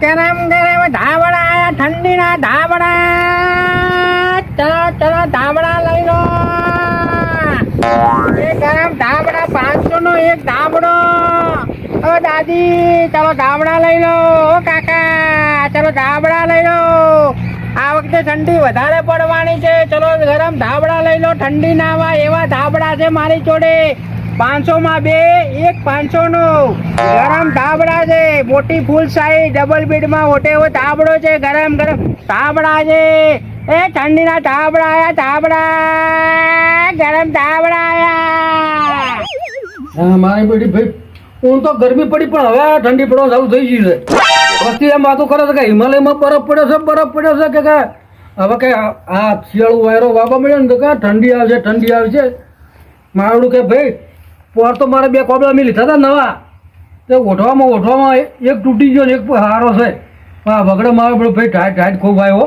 ગરમ ગરમ ધાબળા ઠંડીના ધાબળા ચલો ચલો ધાબળા લઈ લો. એ ગરમ ધાબળા પાંચસો નો એક ધાબળો ઓ દાદી, ચલો ધાબળા લઈ લો. ઓ કાકા, ચલો ધાબળા લઈ લો. આ વખતે ઠંડી વધારે પડવાની છે. ચલો, ગરમ ધાબળા લઈ લો. ઠંડી ના એવા ધાબળા છે મારી જોડે. પાંચસો માં બે, એક પાંચસો નો ગરમ ધાબડા છે. મોટી ફૂલ સાઈઝ ડબલ બેડમાં મોટે એવો ધાબળો છે. ગરમ ગરમ. ધાબડા છે. એ ઠંડીના ધાબડા આયા ધાબડા ગરમ ધાબડા આયા. મારી બેટી ભાઈ હું તો ગરમી પડી, પણ હવે ઠંડી પડવા ચાલુ થઈ ગઈ છે. પછી એમ વાતો કરે છે કે હિમાલયમાં બરફ પડ્યો છે, બરફ પડ્યો છે કે હવે કે આ શિયાળું વાયરો વાપા મળ્યો ને કે ઠંડી આવશે ઠંડી આવશે મારું કે ભાઈ પોર તો મારે બે કોબળા મેં લીધા હતા નવા. તે ઓઢવામાં ઓઢવામાં એક તૂટી ગયો ને એક હારો છે. હા વગડે મારે પેલો ભાઈ ટાઈટ ટાઈટ ખૂબ આવ્યો.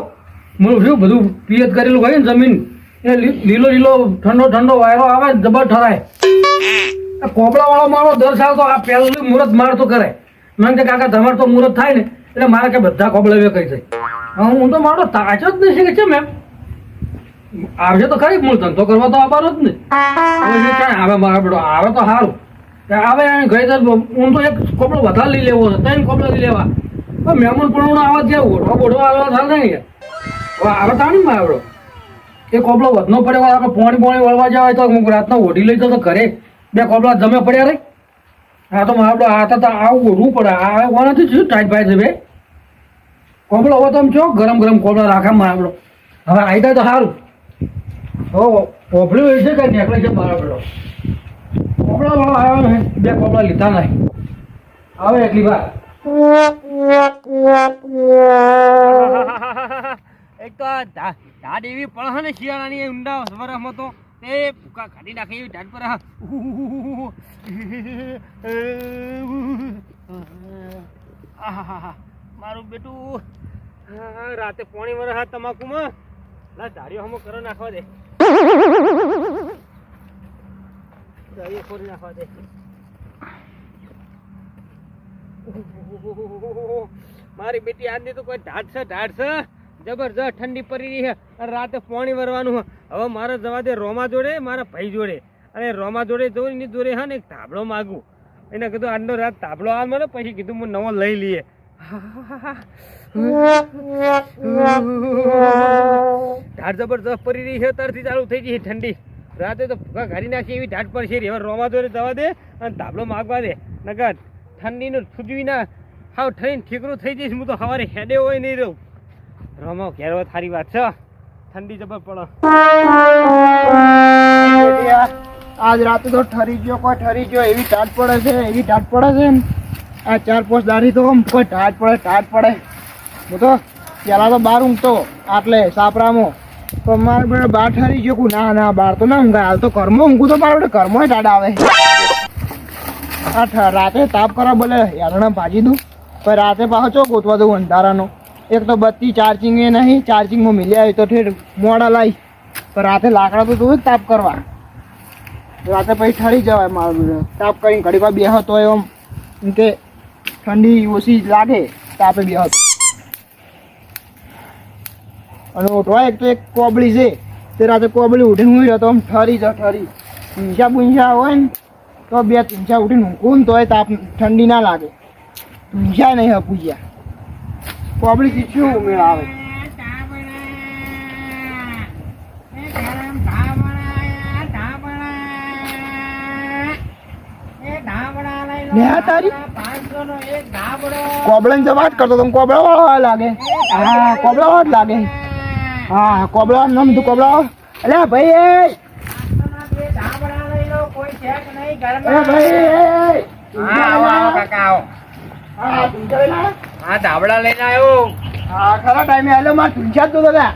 મને શું બધું પિયત કરેલું હોય ને જમીન. એ લીલો લીલો ઠંડો ઠંડો વાયરો આવે જબર ઠરાય. આ કોપડા વાળો મારો દર સાલ તો આ પહેલું મુહૂર્ત માર તો કરે. મને કે કાકા, તમારે તો મુહૂર્ત થાય ને. એટલે મારે કે બધા કોપડા વે કહી જાય હું તો મારો તાજો જ નથી કે છે મેમ આવશે તો ખરી મૂળ ધંધો કરવા તો આવવાનો જ ને. આવે મારા બેટો, આવે તો સારું આવે ગઈ તો હું તો એક કોપડો વધારે લઈ લેવો છે, ત્રણ કોપડો લઈ લેવા. પણ મહેમાન પણ આવે છે ઓઢો બોઢો આવવા થાય ને હવે આવે તાણી મારા બેટો. એ કોપડો વધનો પડે આપણે પોણી પોણી વળવા જાય તો હું રાતના ઓઢી લઈ તો ઘરે બે કોપડા જમે પડ્યા રે. હા, તો મારે આ તો આવું ઓઢવું પડે. આ કોનાથી શું ટાઈટ ભાઈ છે બે? કોપડો હવે તમે છો ગરમ ગરમ કોપડા રાખા મારે હવે આવી જાય તો સારું હો કોપડું એ છે કે નીકળે છે બરાબર વાળો આવ્યો બે કોપડા લીધા નહીં. આવે એટલી વાર. એક તો ઢાડ એવી પણ હા ને શિયાળાની ઊંડા વરસમાં તો. તે ભૂકા કાઢી નાખે એવી ઢાડ પર. મારું બેટું રાતે પોણી વરસ તમાકુમાં. ના ધાડીઓ હમો કરો નાખવા દે. મારી બેટી આજની તો કોઈ ઢાઢ છે ઢાઢ છે જબરજસ્ત ઠંડી પડી રહી છે. અને રાતે પાણી વરવાનું હવે મારે જવા દે રોમા જોડે, મારા ભાઈ જોડે. અને રોમા જોડે જવું એની જોડે હા ને એક ધાબળો માગું. એને કીધું આજનો રાત ધાબળો આ મને, પછી કીધું હું નવો લઈ લઈએ. જબરજસ્ત પડી રહી છે ત્યારથી ચાલુ થઈ ગઈ ઠંડી. રાતે તો ભૂકા ઘારી નાખી, એવી ઢાઢ પડશે હવે રોમા જોડે જવા દે અને તાબડો માગવા દે. નગર ઠંડીનું સુજવી ના હાવ ઠરીને ઠીકરું થઈ જઈશ, હું તો સવારે હેડે હોય નહીં રહું. રમો, ઘેરવા થારી વાત છે ઠંડી જબર પડે. આજ રાતે તો ઠરી ગયો, કોઈ ઠરી ગયો, એવી ટાટ પડે છે, એવી ટાટ પડે છે. આ ચાર પાંચ દારી તો આમ કોઈ ટાટ પડે ટાટ પડે. હું તો પેલા તો બહાર ઊંઘતો, આટલે સાપરામાં. પણ મારે બેટા બાર ઠરી ગયો ના ના, બાર તો ના ઊંઘાય. હાલ તો કર્મો ઊંઘું તો મારે કર્મો ટાડા આવે. આ રાતે તાપ કરવા બોલે, યારણા ભાજી દઉં. પણ રાતે પાછો ચો ગોતવા દઉં અંધારાનો? એક તો બત્તી ચાર્જિંગ એ નહીં ચાર્જિંગમાં મિલી આવી તો ઠેર મોડા લાવી પણ રાતે લાકડા તો જોયું તાપ કરવા. રાતે પછી ઠરી જવાય મારું તાપ કરીને ઘડી વાર બેહો તો એમ. કે ઠંડી ઓછી લાગે, તાપે બેહો તો. અને ઉઠવા એક તો એક કોબળી છે. તે રાતે કોબળી ઉઠીને હું રહ્યો આમ ઠરી જાવ ઠરી. ઊંચા પૂંછા હોય ને, તો બે ઊંચા ઉઠીને ઊંઘું તોય તાપ ઠંડી ના લાગે. ઊંચા નહીં હા પૂછ્યા કોબળી શું ઉમેર આવે ને આ તારી. કોબળાની વાત કરતો તો કોબળા વાળો લાગે. હા કોબળા જ લાગે. હા કોબળા નામ તું કોબળો અલે ભાઈ એ તુંચા લઈને આવ્યો હા. ખરા ટાઈમે આવેલો માર જ તો દાદા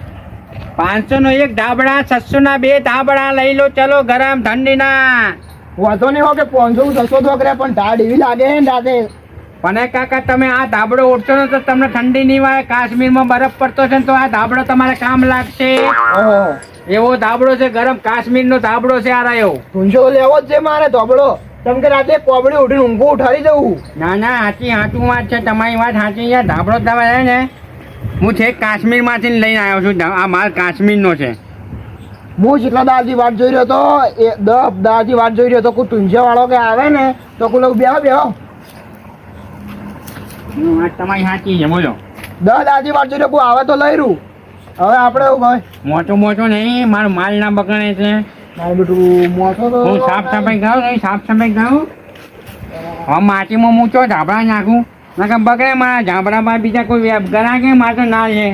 પાંચસો નો એક ધાબળા છસો ના બે ધાબડા લઈ લો ચલો ગરમ ઠંડીના વાંધો નહીં હો કે પાંચસો છસો તો કરે પણ ધાડ એવી લાગે ને રાતે. પણ કાકા તમે આ ધાબળો ઉઠશો ને તો તમને ઠંડી નહીં વાય કાશ્મીરમાં બરફ પડતો છે ને તો આ ધાબળો તમારે કામ લાગશે. ઓહો. એવો ધાબળો છે ગરમ કાશ્મીરનો ધાબળો છે આ રહ્યો. ઊંઝો લેવો જ છે મારે ધાબળો. તમે કે રાતે કોબડી ઉઠીને ઊંઘું ઉઠાડી દઉં. ના ના સાચી સાચું વાત છે તમારી વાત સાચી યાર ધાબળો તમે છે ને. હું છેક કાશ્મીરમાંથી લઈને આવ્યો છું આ માલ કાશ્મીરનો છે. હું જેટલા દાદી વાત જોઈ રહ્યો હતો એ દસ દાદી વાત જોઈ રહ્યો હતો કોઈ ટુંજે વાળો કે આવે ને તો કોઈ લોકો બેહો બેહો. વાત તમારી સાચી છે બોલો. દસ દાદી વાટ જોઈ કોઈ આવે તો લઈ રૂ. હવે આપણે એવું ભાઈ. મોટો મોટો નહીં મારો માલ ના બગડે છે. મારું બેટું મોટો તો હું સાફ સફાઈ કરું નહીં સાફ સફાઈ કરું. હવે માટીમાં હું ચો ધાબળા નાખું. બગડે મારા ધાબળામાં બીજા કોઈ ગરા કે મારે તો ના છે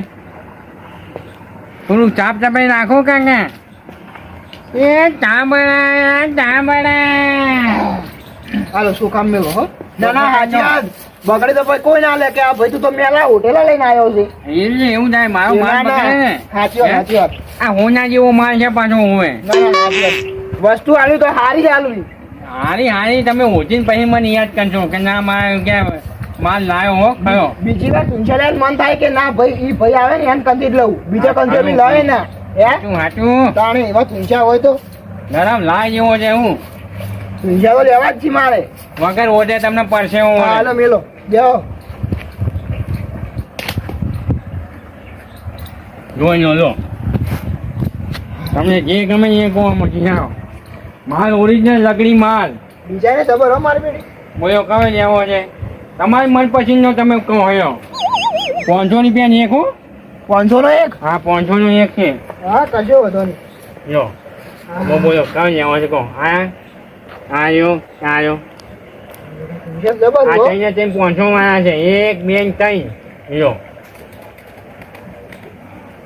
થોડું સાફ સફાઈ રાખો કાકા એ ધાબળા ધાબળા. હાલો શું કામ મેળો હો? ના ના હાજી બગડે તો ભાઈ કોઈ ના લે કે આ ભાઈ તું તો મેલા હોટેલા લઈને આવ્યો છે. એટલે એવું થાય મારો માલ ના, ના. બગડે સાચી વાત સાચી વાત. આ હોના જેવો માલ છે પાછો હોવે ના ના વસ્તુ આલી તો હારી જ આલવી હારી હારી તમે હોતીને પછી મને યાદ કરશો કે ના મારે કે માલ લાવ્યો હો કયો બીજી વાર તુંચા મન થાય કે ના ભાઈ ઈ ભાઈ આવે ને એમ કંદી લઉં. બીજા કંદી બી લાવે ને. હે? શું હાચું. તાણે એવા તુંછા હોય તો? નરમ લાય જેવો છે હું. તુંચા તો લેવા જ છે મારે. વગર ઓડે તમને પડશે હું હાલો મેલો. જાઓ. જોઈ લો લો. તમને જે ગમે એ કહો મચી આવો. માલ ઓરિજિનલ લકડી માલ. બીજાને ખબર હો મારી બેટી બોલો કયો લેવો છે. તમારી મનપસંદનો તમે કહો હયો પાંચસો રૂપિયા ની એક હો. પાંચસો નો એક? હા પાંચસો નો એક છે. હા કશો વધો નહીં જો બો બોલો કયો લેવો છે કહો. આ આયો આયો. આ હો. તેમ પાંચસો વાળા છે એક બે ત્રણ. લો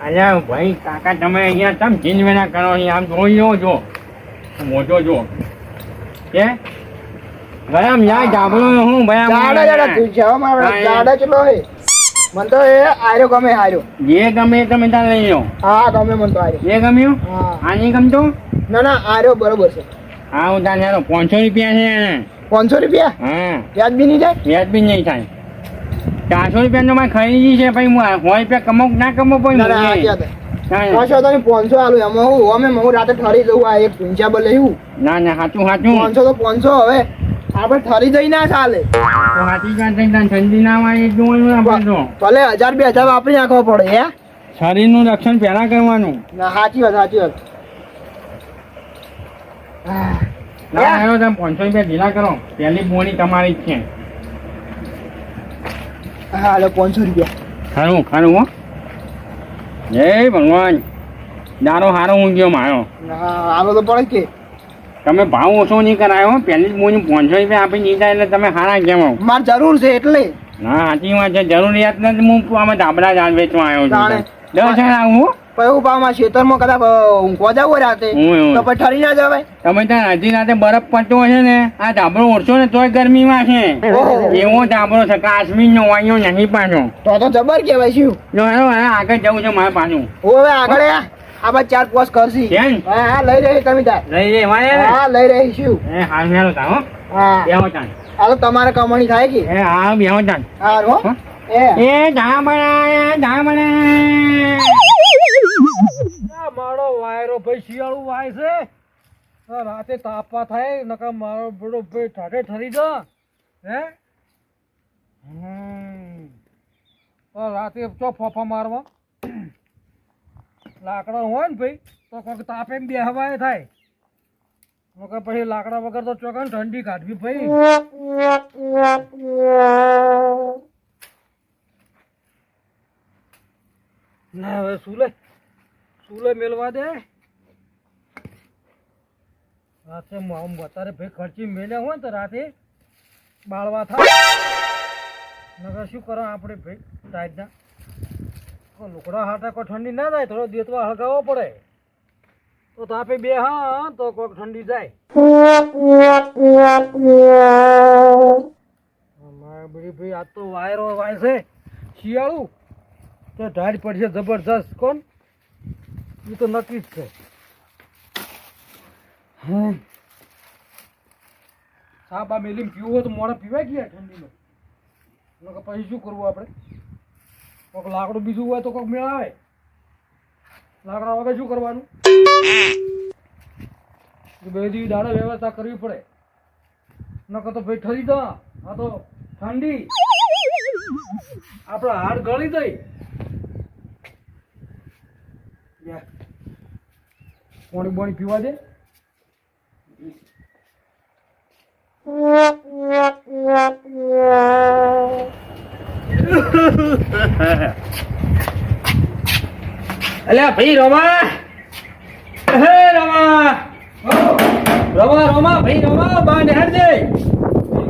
અલ્યા ભાઈ કાકા તમે અહીંયા તમ જીનવેના કરો આમ જોઈ લો જો. મોટો જો. કે? ગરમ યાર ડાબલો હું ભાઈ જાડા જાડા તુંચા હો મારા. જાડા ચલો હે? મન તો એ આર્યો ગમે આર્યો. જે ગમે તમે તાર લઈ લો હા ગમે મન તો આર્યો. જે ગમ્યું? હા. આની ગમતો? ના ના આર્યો બરોબર છે. હા હું તાર યાર પાંચસો રૂપિયા છે એને. પાંચસો રૂપિયા? હા. વ્યાજ બી નહીં જાય વ્યાજ બી નહીં થાય. ચારસો રૂપિયાનો મારે ખરીદી છે ભાઈ હું સો રૂપિયા કમો ના કમો પણ પાંચસો તો પાંચસો આલું. એમાં હું અમે હું રાતે ઠરી જવું આ એક તુંચા બલે ના ના સાચું સાચું પાંચસો તો પાંચસો હવે. આપણે ઠરી જઈ ના ચાલે. સાચી વાત તાન ઠંડી ના આવે એ આપણે તો. ભલે હજાર બે હજાર વાપરી નાખવો પડે હે? શરીરનું રક્ષણ પહેલા કરવાનું. ના સાચી વાત સાચી વાત. ના આવ્યો તમે પાંચસો રૂપિયા ઢીલા કરો. પહેલી બોની તમારી જ છે. હાલો પાંચસો રૂપિયા. ખરું ખરું હો. જય ભગવાન દારો હારો ઊંઘ્યો મારો હારો તો પડે કે. તમે ભાવ ઓછો નહીં કરાયો પહેલી જ બોની પાંચસો રૂપિયા આપી દીધા એટલે તમે હારા કેમ હો? મારે જરૂર છે એટલે. ના સાચી વાત છે. જરૂરિયાત નથી હું આમાં ધાબળા જ વેચવા આવ્યો. છું. દસ આવું હો. પછી હું ખેતરમાં કદાચ ઊંઘવા જવું રાતે તો પછી ઠરી ના જવાય. તમે ત્યાં અડધી રાતે બરફ પડતો હશે ને આ ધાબળો ઓળશો ને તોય ગરમીમાં છે. એવો ધાબળો છે કાશ્મીરનો વાયો નહીં પાછો તો તો જબર કહેવાય શું? આગળ જવું છે મારે પાછું. હવે આગળ આ બાદ ચાર પોસ કરશી. હા લઈ રહી તમે લઈ હા લઈ રહી શું હાલ મેળો તા હો. હા. બેહો તો તમારે કમાણી થાય કે? હા બેહો તાન હો? એ એ ધાબળા ધાબળા મારો વાયરો ભાઈ શિયાળું વાય છે. રાતે તાપવા થાય નકા મારો બેડો ભાઈ ઠાઠે ઠરી જા હે? રાતે ચો ફોફા મારવા? લાકડા હોય ને ભાઈ તો કોઈક તાપે બેહવાય થાય. નકર પછી લાકડા વગર તો ચોકન ઠંડી કાઢવી ભાઈ. ના, હવે સુલે. સુલે મેલવા દે. રાતે આમ વધારે ભાઈ ખર્ચી મેળ્યા હોય ને તો રાતે બાળવા થાય નગર શું કરો આપણે ભાઈ કોઈ લુકડા હાટા કોઈ ઠંડી ના જાય, થોડો દેતવા હળગાવવો પડે. તો તાપે બે હા, તો કોઈક ઠંડી જાય. ભાઈ આજ તો વાયરો વાય છે. શિયાળું. તો ઢાળ પડશે જબરજસ્ત, કોણ? એ તો નક્કી જ છે. હમ. સાપ આ મેલીમ પીવું હોય તો મોડા પીવાય ગયા ઠંડીમાં પછી શું કરવું આપણે કોઈક લાકડું બીજું હોય તો કોઈક મેળાવે. લાકડા વગર શું કરવાનું? બે દીવી દાડે વ્યવસ્થા કરવી પડે. નકર તો ભાઈ ઠરી જા આ તો ઠંડી. આપણા હાડ ગળી દઈ. લે. પાણી પીવા દે. અલ્યા ભાઈ રોમા. હે રોમા. રોમા રોમા ભાઈ રોમા બા નહેર દે.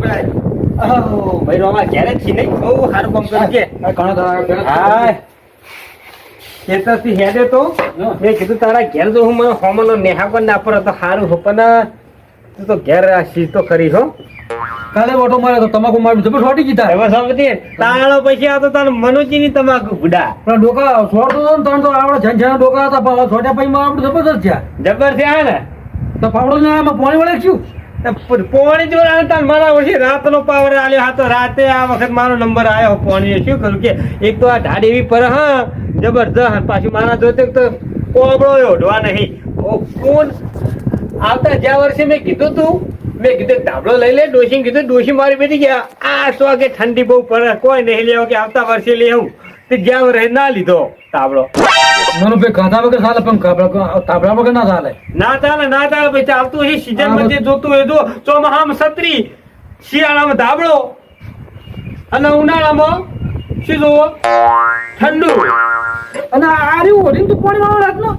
ભાઈ. રોમા ક્યારે છી નહીં. બહુ સારું કામ કર્યું કે. આ ઘણા દાડા હેડે તો? મેં કીધું તારા ઘેર જો હું મને હોમનો નેહા પણ ના પર તો સારું હો પણ તું તો ઘેર તો કરી હો. કાલે ઓટો મારે તો તમાકુ મારું જબર છોટી ગીતા હવે સમજી તાળો પછી આ તો તાર મનોજી ની તમાકુ ગુડા. પણ ડોકા છોડતો તો જન જન ડોકા હતા પણ છોટ્યા પછી આપણે જબરદસ્ત થયા. જબર છે ને? તો ફાવડો ને આમાં પાણી વળે શું? પોણી જો તાર મારા વર્ષે રાતનો પાવર આલ્યો હતો. રાતે આ વખત મારો નંબર આવ્યો પોણી શું કરું કે, એક તો આ ઢાડી એવી પર, હા જબરદસ્ત પાછું મારા જોતે તો કોબળો ઓઢવા નહીં. કોણ? આવતા જ્યાં વર્ષે મેં કીધું તું, મેં કીધું, ધાબળો લઈ લે ડોશી કીધું, ડોશી મારી બેટી ગયા. આ તો કે ઠંડી બહુ પડે. કોઈ નહીં લેવો કે આવતા વર્ષે લઈ આવું. તે જ્યાં વર્ષે ના લીધો તાબડો મને ભાઈ ખાધા વગર ચાલે પણ તાબડા વગર ના ચાલે. ના ચાલે ના ચાલે પછી ચાલતું હશે સીઝનમાં જે જોતું હોય જો ચોમાહામાં છત્રી શિયાળામાં ધાબળો અને ઉનાળામાં શું જોવો? ઠંડુ. અને આ રહ્યું ઓઢીને તું પાણી વાળો રાતનો.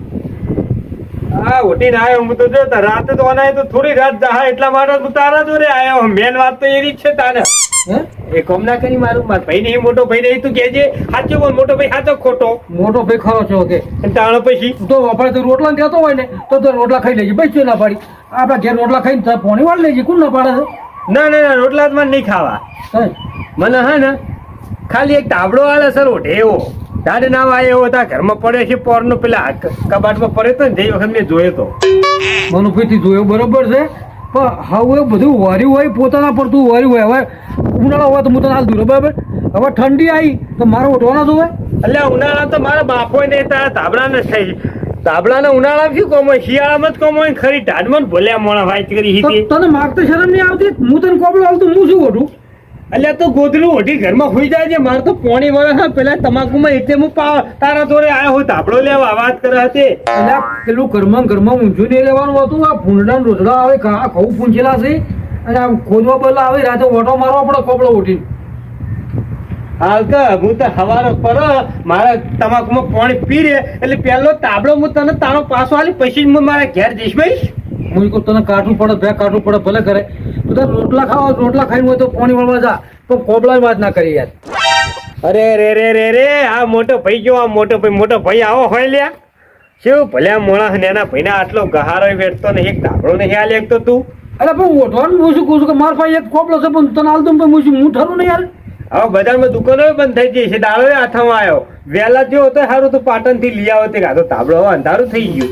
આ ઉઠીને આવ્યો હું તો જો તાર રાતે તો અનાય તો થોડી રાત જાય એટલા માટે હું તારા જોડે આવ્યો મેન વાત તો એની જ છે તાને. હે એ કોમ ના કરી મારું? માર ભાઈ નહીં મોટો ભાઈ નહીં તું કહેજે. સાચો બોલ મોટો ભાઈ સાચો ખોટો? મોટો ભાઈ ખરો છો કે. અને પછી? તો આપણે તો રોટલા કહેતો હોય ને તો તો રોટલા ખાઈ લેજે. ભાઈ શું ના પાડી. આપણે ઘેર રોટલા ખાઈને પાણી વાળી લેજે. કોણ ના પાડે ના ના ના રોટલા તો મને નહીં ખાવા? મને હા ને ખાલી એક તાબડો આલે સર ઓઢે એવો. દાદ ના વાય એવો તા ઘરમાં પડે છે પોરનો પેલા કબાટમાં પડે તો ને જે વખત મેં જોયો તો. મનુભાઈથી જોયો બરોબર છે? પણ હવે બધું વાર્યું હોય પોતાના પડતું વર્યું હોય. હવે ઉનાળો હોય તો હું તને હાલ દૂર બરાબર? હવે ઠંડી આવી તો મારે ઓઢવાના જોવે એટલે ઉનાળા તો મારા બાપો ને તારા તાબડા ને થઈ. તાબડાના ઉનાળા શું કોમ શિયાળામાં જ કોમ હોય ખરી ઢાઢમાં ભોલ્યા મોણા વાંચ કરી તને માગતો શરમ નહીં આવતી? હું તને કોબળો આવતું હું શું ઓઢું? એટલે તો ગોદડું ઓઢી ઘરમાં હોઈ જાય છે. મારે તો પોણી વળે હા, પેલા તમાકુમાં એટલે હું તારા જોડે આવ્યો હોય તાપડો લેવા વાત કરે હતી એટલે પેલું ઘરમાં ઘરમાં ઊંચું નહીં રહેવાનું હતું. આ ને રોજડા આવે ખવું પૂંછેલા છે. અને આ ખોદવા પહેલા આવે, રાતે ઓટો મારવા પડે કોબળો ઉઠીને. હાલ તો હું તો હવારો પર મારા તમાકુમાં પાણી પી રે એટલે પેલો તાબડો હું તને તારો પાછો આલી. પછી મારા ઘેર જઈશ ભાઈ હું કહું તને કાઢવું પડે બે કાઢવું પડે ભલે કરે. તું તાર રોટલા ખાવા રોટલા ખાઈ હોય તો પાણી વળવા જા. પણ કોબળા વાત ના કરી યાર. અરે રે રે રે રે આ મોટો ભાઈ ગયો આ મોટો ભાઈ મોટો ભાઈ આવો હોય લ્યા. શું ભલે મોણા ને એના ભાઈને આટલો ગહારો વેઠતો ને એક તાબડો નહીં આલે એક તો તું. અરે પણ ઓઢવાનું હું શું કહું છું કે મારા ભાઈ એક કોબળો છે પણ તને હાલ દઉં પણ હું શું હું ઠરું નહીં યાર. હવે બજારમાં દુકાનો બંધ થઈ ગઈ છે દાળો હાથમાં આવ્યો. વહેલા જો તો સારું તું પાટણથી લઈ આવો તે કાં તો તાબડો હવે અંધારું થઈ ગયું.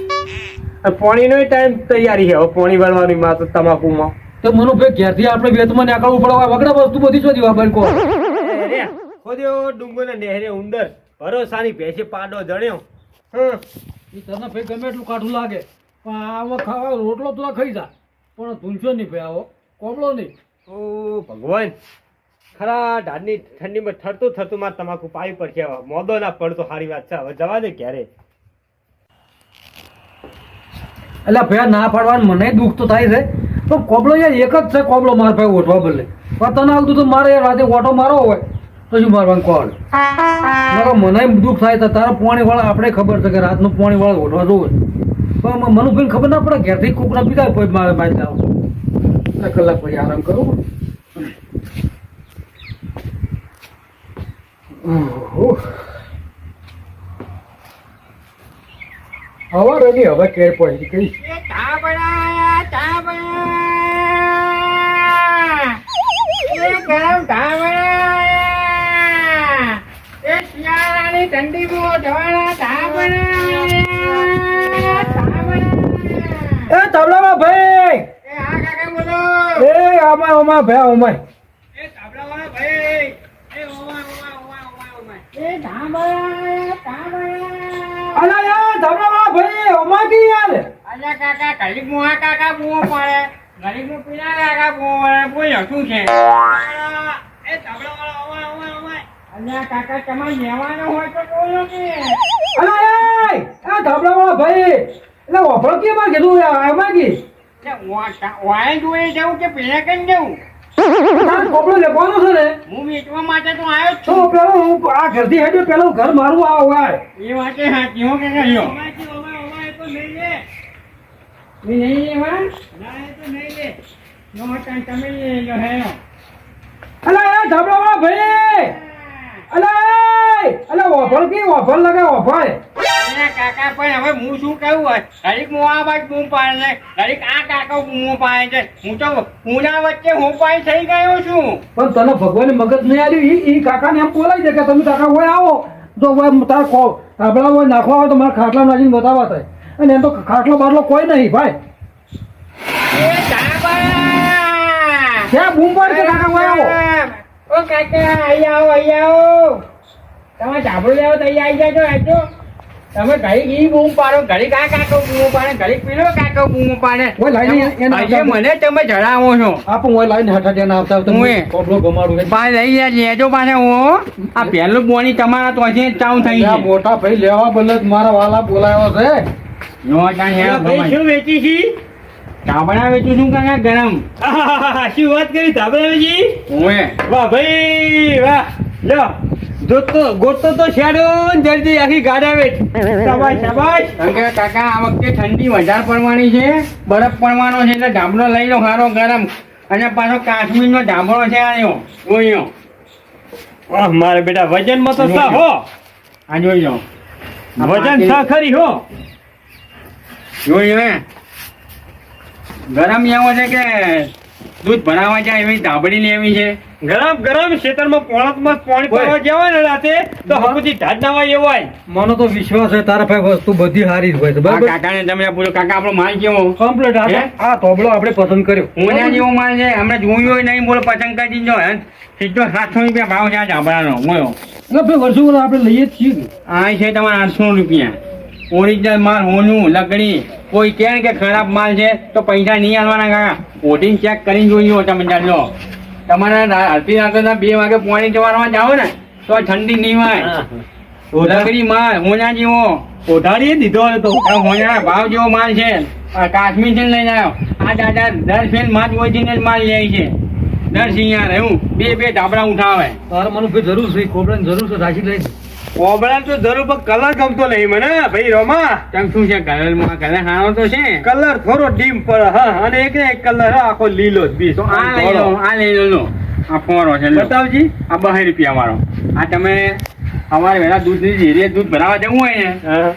પોણીનો ટાઈમ તૈયારી છે. હવે પોણી વાળવાની માં તો તમાકુમાં. તો મનુ ભાઈ ઘેરથી આપણે વેતમાં નીકળવું પડે. વગડા વસ્તુ બધી શોધી વાપરી કો ખોદ્યો ડુંગર ને નહેરે ઉંદર. ભરોસાની ભેંસે પાડો જણ્યો. હમ. એ તને ભાઈ ગમે એટલું કાઠું લાગે. પણ આવો ખાવા રોટલો તો ખાઈ જા. પણ ધૂંસો નહીં ભાઈ આવો. કોબળો નહીં. ઓ ભગવાન. ખરા ઢાળની ઠંડીમાં ઠરતું ઠરતું મારે તમાકુ પાવી પડશે. મોદો ના પડતો સારી વાત છે. હવે જવા દે ક્યારે એટલે ભાઈ ના પાડવાનું મને દુઃખ તો થાય છે. પણ કોબળો યાર એક જ છે કોબળો મારા ભાઈ ઓઠવા બદલે. પણ તને આવતું તો મારે યાર રાતે ઓટો મારો હોય. તો શું મારવાનું કોણ મારો મને દુઃખ થાય તો તારા પોણી વાળા આપણે ખબર છે કે રાતનું પોણી વાળા ઓઠવા જોવે પણ મને ખબર ના પડે, ઘેરથી કુકડા પીતા કોઈ મારે મારી જાવ કલાક પછી આરામ કરું. ઓહો. હવે રેડી હવે કેર પડી કઈ ઠંડી બહુ ધાબળા ધાબળા. એ તબલામાં ભાઈ. એ આમાં ઓમાં ભાઈ ઓમાં એ તાબડાવાળા ભાઈ એ ઓવા ઓવા ઓવા ઓવા ઓવા એ ધાબળા ધાબળા અલા યાર તબલામાં ભાઈ ઓમાં કી યાર અલ્યા કાકા કઈ મુહા કાકા બહુ પડે ગરીબનું પીલા કાકા બો- બોલ્યો શું છે? એ ધાબળાવાળો અવાય અવાય અવાય. અલ્યા કાકા તમારે લેવાનો હોય તો બોલો કે અલા ભાઈ. એટલે ઓફળો કે માં કીધું આમાં કી? વાય જોઈ જવું કે પેલા કઈ જવું કોપડો લેવાનો છે ને? હું વેચવા માટે તો આવ્યો જ છું. પેલો હું આ ઘરથી હેડ્યો પેલો ઘર મારું આ હોય. એ વાતે સાચી હો કે કહ્યો અલા એ ધાબળાવાળા ભાઈ. અલા અલા ઓફળ કે ઓફળ લગે ઓફળ કાકા પણ હવે હું શું કહું? ઘડીક હું આ બાજ બૂમ પાડે છે. ઘડીક આ કાકા બૂમો પાડે છે. હું તો પૂના વચ્ચે હું પાઈ થઈ ગયો છું. પણ તને ભગવાન મગજ નહીં આવ્યું ઈ કાકાને એમ બોલાય છે કે તમે કાકા હોય આવો. જો હોય તાર ધાબળા હોય નાખવા હોય તો મારા ખાટલા નાખીને બતાવવા થાય. અને એમ તો ખાટલો બાટલો કોઈ નહીં ભાઈ. ક્યાં બૂમ પાડ કે કાકા હોય આવો? ઓ કાકા અહીં આવો અહીં આવો. તમે ધાબળું લેવો તો અહીં આવી જાજો આજો તમે ઘડીક ઈ બૂમ પાડો ઘડીક આ કાકો બૂમ પાડે ઘડીક પેલો કાકો બૂમ પાડે. ઓય લાઈને એને આજે મને તમે જણાવો છો. આપો હું લાઈને હઠા ત્યાં આવતા આવતા હું એ. હું ગમાડું એટલે લઈ લે- લેજો પાછા હું. આ પહેલું બોની તમારા તો હજી ચાઉ થઈ મોટા ભાઈ લેવા બદલે મારા વાલા બોલાયો છે. નો કાંઈ હે ભમાઈ. શું વેચી છી? ધાબળા વેચું છું કાકા ગરમ? શું વાત કરી? ધાબળાજી ઓએ વાહ ભાઈ વાહ. લો ગોતતો ગોતતો તો શેડો જલ્દી આખી ગાડા વેચ શાબાશ શાબાશ. કારણ કાકા આ વખતે ઠંડી વધારે પડવાની છે બરફ પડવાનો છે એટલે ધાબળો લઈ લો સારો ગરમ. અને પાછો કાશ્મીરનો ધાબળો છે આયો વાહ મારે બેટા વજનમાં તો સા હો. આ જોઈ લો. વજન સા ખરી હો. લો. ગરમ એવો છે કે દૂધ ભરાવા જાય એવી ધાબડી લેવી છે? ગરમ ગરમ ખેતરમાં પોણતમાં પાણી. પાવા જવાય ને રાતે તો હા. હકુથી ઢાઢ ના હોય એવાય મને તો વિશ્વાસ છે તારા ભાઈ વસ્તુ બધી સારી જ હોય છે બરાબર? કાકાને તમે પૂછો કાકા આપણો માલ કેવો કમ્પ્લીટ આ હે? તોબલો આપણે પસંદ કર્યો. ઓના જેવો માલ છે હમણાં જોયું હોય નહીં બોલો પસંદ કરી દીધો હે? સીધો સાતસો રૂપિયા ભાવ છે આ ધાબળાનો એટલે ભાઈ વર્ષો આપણે લઈએ જ છીએ ને. આ છે તમારા આઠસો રૂપિયા. ઓરિજિનલ માલ હોનું લકડી. કોઈ કે કે ખરાબ માલ છે તો પૈસા નહીં આલવાના કાકા. ઓઢીને ચેક કરીને જોઈ તમે ત્યાં લો તમારે અડધી રાત્રે બે વાગે પોણી જવાના જાઓ ને તો ઠંડી નહીં હોય. લકડી માલ હોના જેવો. ઓઢાડીએ દીધો હતો હોના ભાવ જેવો માલ છે. કાશ્મીરથી લઈને આવ્યો. આ દાદા દર ફેર માલ જ ઓરિજિનલ માલ લે છે. દર સિંહ હું બે બે ઢાબડા ઉઠાવે. તારે મને જરૂર છે? કોબરાની જરૂર છે? રાખી લઈ ઓબળા તો જરૂર પણ કલર ગમતો નહીં મને. ભાઈ રોમા તમ શું છે કલરમાં કલર હારો તો છે. કલર થોડો ડીમ પડે હા અને એક ને એક કલર આખો લીલો જ બી. તો આ લઈ લો આ લઈ લો આ ફોરો છે. બતાવજી. આ બહાર રૂપિયા વાળો. આ તમે અમારે વેલા દૂધની ધીરે દૂધ ભરાવા જવું હોય ને.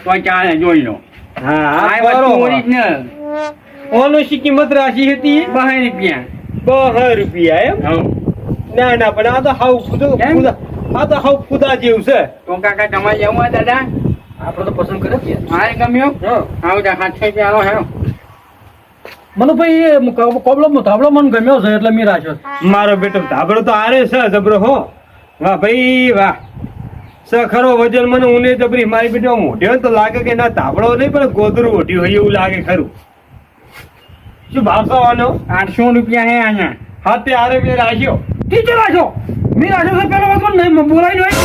તો ચાલે જોઈ લો. હા આ આ વસ્તુ ઓરિજિનલ ઓનો શી કિંમત રાશી હતી? બહાર રૂપિયા. બહાર રૂપિયા એમ. ના ના પણ આ તો હાવ? ખુદા આ તો હાવ ખુદા જેવું છે. તો કાકા તમારે જવું હોય દાદા? આપણે તો પસંદ કર્યો છીએ. આ ગમ્યો? હા. આવું તા સાતસો રૂપિયા આલો હેરો મને ભાઈ એ કો- કોબલો ધાબળો મને ગમ્યો છે એટલે મેં રાખ્યો મારો બેટો ધાબળો તો આરે છે જબરો હો. વાહ ભાઈ વાહ. ખરો વજન મને ઉને જબરી. મારી બેટો મોઢ્યો તો લાગે કે ના ધાબળો નહીં પણ ગોદરું ઓઢ્યું હોય એવું લાગે ખરું. શું ભાવ આનો? આઠસો રૂપિયા હે અહીંયા. હા તે આરે બે રાખ્યો. ટીચર રાખ્યો. મેં રાખ્યો છે પેલો વખત નહીં બોલાય નહીં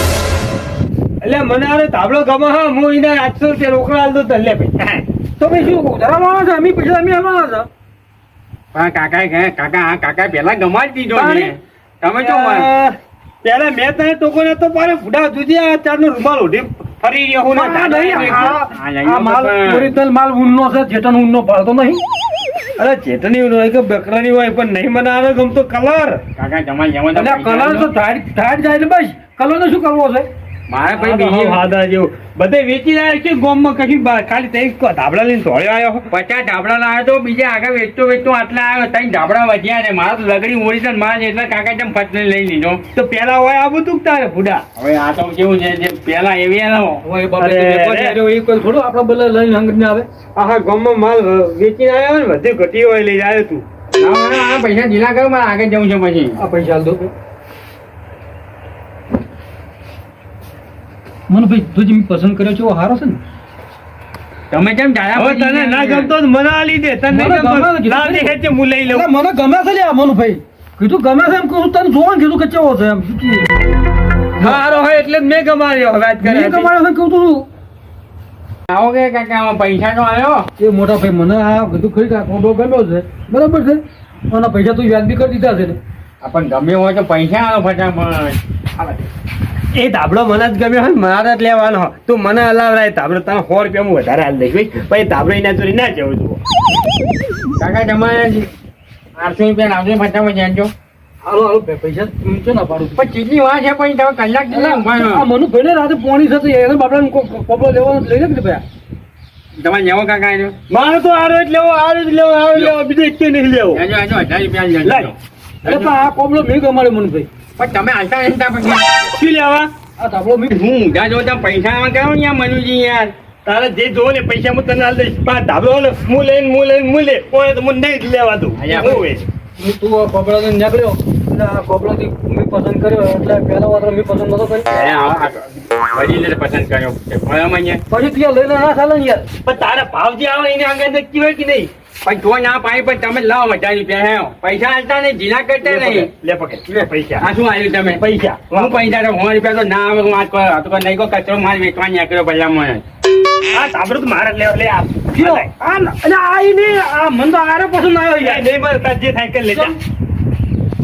એટલે મને આરે ધાબળો ગમે હા હું એને આઠસો રૂપિયા રોકડા આલ દો ભાઈ. તો ભાઈ શું ધરાવવાના છે અમે પૈસા અમે આલવાના છે. પણ કાકા કહે કાકા આ કાકા પેલા ગમાડી દીધો છે તમે જો પેલા મેં તને ટોકો તો ફુડા આ રૂમાલ ઓઢી ફરી રહ્યો હું ને માલ ઉન્નો ઓરિજિનલ માલ ઊનનો છે જેટન ઊનનો ભાળતો નહીં. અરે ચેતની હોય કે બકરાની હોય પણ નહીં મને આવે ગમતો કલર. કાકા કલર તો ધાડ જાય ને બસ. કલરનું શું કરવો છે મારે ભાઈ બીજી વાદા જેવું બધે વેચી રહ્યા છે ગોમમાં કશું ખાલી તઈ ધાબળા લઈને ધોળ્યો આવ્યો પચાસ ધાબળા લાવ્યો તો બીજા આગળ વેચતો વેચતો આટલા આવ્યો. તઈ ધાબળા વધ્યા છે મારા તો લગડી ઉડી છે મારા એટલે કાકા જેમ ફટને લઈ લીધો. તો પેલા હોય આ બધું તારે ફૂડા હવે આ તો કેવું છે જે પેલા એવી થોડું આપડે બદલે લઈને હંગત આવે. આખા ગામમાં માલ વેચીને આવ્યો ને બધું ઘટી હોય લઈ આવ્યો તું. ના, ના, ના, પૈસા જીલા કરો મારે આગળ જવું છે પછી. આ પૈસા દો. મને ભાઈ તું જે પસંદ કર્યો છે સારો છે ને? તમે કેમ જાયા હવે તને ના ગમતો મને આ લીધે. તને મને ગમે ગમતો છે. લાવ દે હેચે હું લઈ લઉં. મને ગમે છે લે મનુભાઈ. કીધું ગમે છે એમ કહું તને જોવા કીધું કે કેવો છે એમ. સારો હોય એટલે મેં ગમાડ્યો હવે વાત મેં ગમાડ્યો છે કહું તું આવો કે કાકા આમાં પૈસા નો આવ્યો? એ મોટા ભાઈ મને આ કીધું ખરી કોડો ગમ્યો છે. બરાબર છે? અને પૈસા તું વ્યાજ બી કરી દીધા છે ને. પણ ગમે હોય તો પૈસા આવો ફટાફટ. એ ધાબળો મને જ ગમ્યો હોય મારે જ લેવાનો તું મને હલાવરાય ધાબળો તને સો રૂપિયા હું વધારે હાલ દઈશ ભાઈ. પછી ધાબળો એના ચોરી ના જવું જુઓ. કાકા તમારે આઠસો રૂપિયા લાવજો ફટાફટ જાણજો હાલો હાલો પૈસા છે ના પાડું? પણ કેટલી વાત છે પછી તમે કલાક કેટલા આ ઊંઘવાનો મનુભાઈ ને રાતે પોણી થતી એને કો- કોપડો લેવાનો લઈ લે ભાઈ. તમારે લેવો કાકા એનો? મારે તો આરો જ લેવો આરો જ લેવો આરો લેવો બીજો એક નહીં લેવો. હજાર રૂપિયા લાય. અરે પણ આ કોપડો મેં ગમાડ્યો મનુભાઈ પણ તમે હાલતા નથી તા પછી? શું લેવા આ તાપડો મેં હું ઊંધા જો ત્યાં પૈસા આમાં કરો ને યાર મનુજી યાર? તારે જે જો ને પૈસા હું તને હાલ દઈશ. પણ ધાબળો ને હું લઈને હું લઈને હું લે. કોઈ તો મને નહીં લેવા દઉં. અહીંયા હું હોય. તું કોપડો લઈને નીકળ્યો. એટલે થી મેં પસંદ કર્યો. એટલે પેલો વાર મેં પસંદ નતો કર્યો. વડીલે પસંદ કર્યો. અહીંયા. પછી તું લઈને ના ચાલે યાર. પણ તારા ભાવ જે આવે એને આગળ નક્કી હોય કે નહીં? પણ જો ના પાય પણ તમે લાવો હજાર રૂપિયા હે. પૈસા હાલતા નહીં ઢીલા કરતા નહીં. લે પકડ લે પૈસા. આ શું આવ્યું તમે? પૈસા. હું પૈસા તો સો રૂપિયા તો ના આવે હું વાત કરો તો નહીં કચરો માલ વેચવા નીકળ્યો ભલા મને. આ સાંભળું તો મારે લેવા લે આ અને આ ન- આ નહીં, મને તો આરે પસંદ આવ્યો યાર. નહીં મારે તાર જે થાય કે લેજા.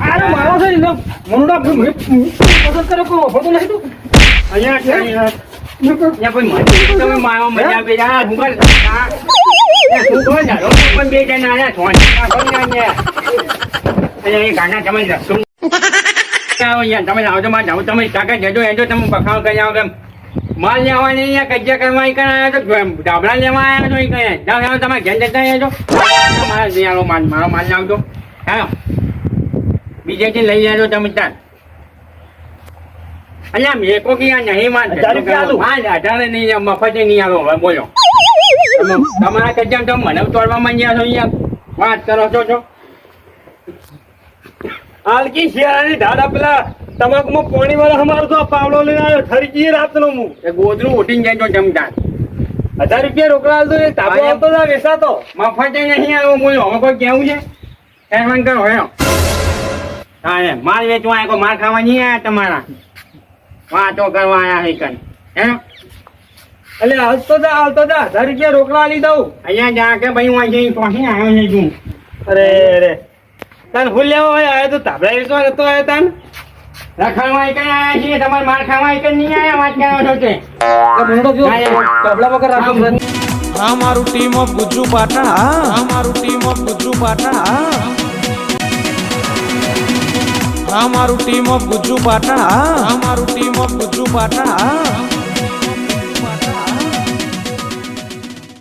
આરે મારો છે ને મનુડા પસંદ કર્યો કોઈ ઓફર તો નહીં તું અહીંયા અહીંયા કોઈ- મજા મજા બે આ હું પણ આવો માલ લેવા નહીં અહીંયા કરવા આવો લઈ આવજો તમે તાર અલ્યા મેકો કે નહીં માલ હા અઢારે નહીં મફતે નહીં આલો હવે બોલો. તમારા કજ્જા તો મને તોડવા માંગ્યા છો અહીંયા. વાત કરો છો છો. આલકી શિયાળાની ઢાળા પેલા તમાકુમાં પોણી વાળા અમારો તો પાવડો લઈને આવ્યો. ઠરી ગઈ રાતનો હું એ ગોદરું ઉઠીને જજો જમતા. હજાર રૂપિયા રોકડા હાલતો એ તાબો આવતો તો વેસાતો તા મફતે નહીં આવો બોલો. હવે કોઈ કેવું છે? એમ કરો હેરો. હા એમ માલ વેચવા આવ્યા કોઈ માલ ખાવા નહીં આવ્યા તમારા? વાતો કરવા આવ્યા હે કઈ હે એટલે હાલતો જા હાલતો તા હજાર રૂપિયા રોકડા આલી દઉં. અહીંયા જા કે ભાઈ હું અહીંયા પહોંચી આવ્યો છે અરે અરે. તને હું લેવો હોય આવ્યો તો તાબડા વેચવા નતો આવ્યો તને. રખડવા એક આવ્યા છીએ. તમારે માલ ખાવા એક નહીં આવ્યા વાત છો. તે જો વગર રાખો છે મારું ટીમ ઓફ ગુજ્જુ પાટણ હા. આ મારું ટીમ ઓફ ગુજ્જુ પાટણ હા. આ ટીમ ઓફ ગુજ્જુ પાટણ હા. આ મારું ટીમ ઓફ ગુજ્જુ પાટણ હા.